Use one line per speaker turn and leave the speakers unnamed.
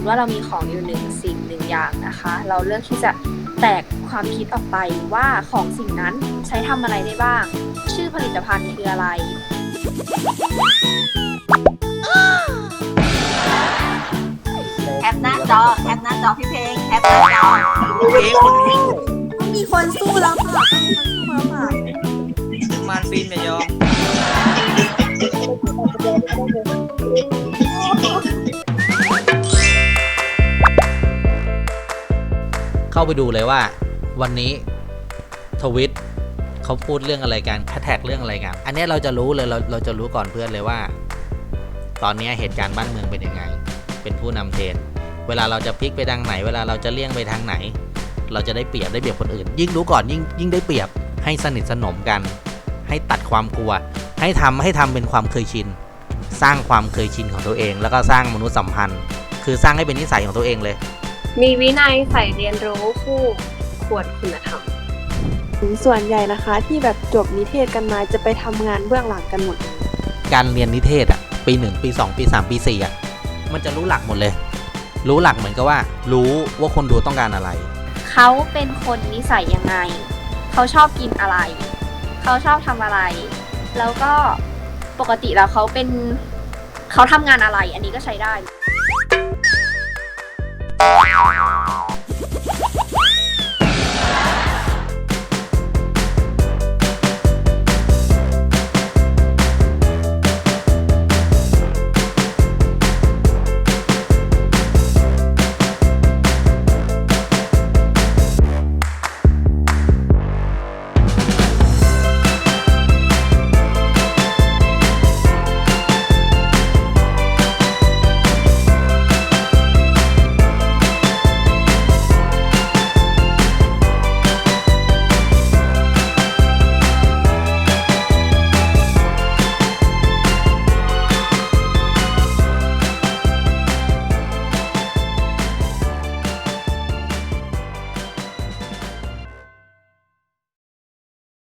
ติว่าเรามีของอยู่หนึ่งสิ่งหนึ่งอย่างนะคะ เราเลือกที่จะแตกความคิดออกไปว่าของสิ่งนั้นใช้ทำอะไรได้บ้าง ชื่อผลิตภัณฑ์คืออะไร
แคปหน้าจอ แคปหน้าจอพี่เพลง แคปหน้าจอ
เอ๊ะคนนี้
มีคนสู้แล้วค่ะต้องมีคนสู้แล้วค่ะ
มานฟินอย่ายอม
เข้าไปดูเลยว่าวันนี้ทวิตเขาพูดเรื่องอะไรกันแท็กเรื่องอะไรกัน อันนี้เราจะรู้เลยเราเราจะรู้ก่อนเพื่อนเลยว่า ตอนนี้เหตุการณ์บ้านเมืองเป็นยังไง เป็นผู้นำเทรนเวลาเราจะพลิกไปทางไหน เวลาเราจะเลี่ยงไปทางไหน เราจะได้เปรียบได้เปรียบคนอื่น ยิ่งรู้ก่อนยิ่งยิ่งได้เปรียบให้สนิทสนมกัน ให้ตัดความกลัว ให้ทำให้ทำเป็นความเคยชิน สร้างความเคยชินของตัวเอง แล้วก็สร้างมนุษยสัมพันธ์ คือสร้างให้เป็นนิสัยของตัวเองเลย
มีวินัยใฝ่เรียนรู้คู่ควรคุณธรรม
ส่วนใหญ่นะคะ ที่แบบจบนิเทศกันมาจะไปทำงานเบื้องหลังกันหมด
การเรียนนิเทศอะปีหนึ่งปีสองปีสามปีสี่อะมันจะรู้หลักหมดเลย รู้หลักเหมือนกับว่า รู้ว่าคนดูต้องการอะไร
เขาเป็นคนนิสัยยังไง เขาชอบกินอะไร เขาชอบทำอะไร แล้วก็ปกติแล้วเขาเป็นเขาทำงานอะไร อันนี้ก็ใช้ได้ Thank you.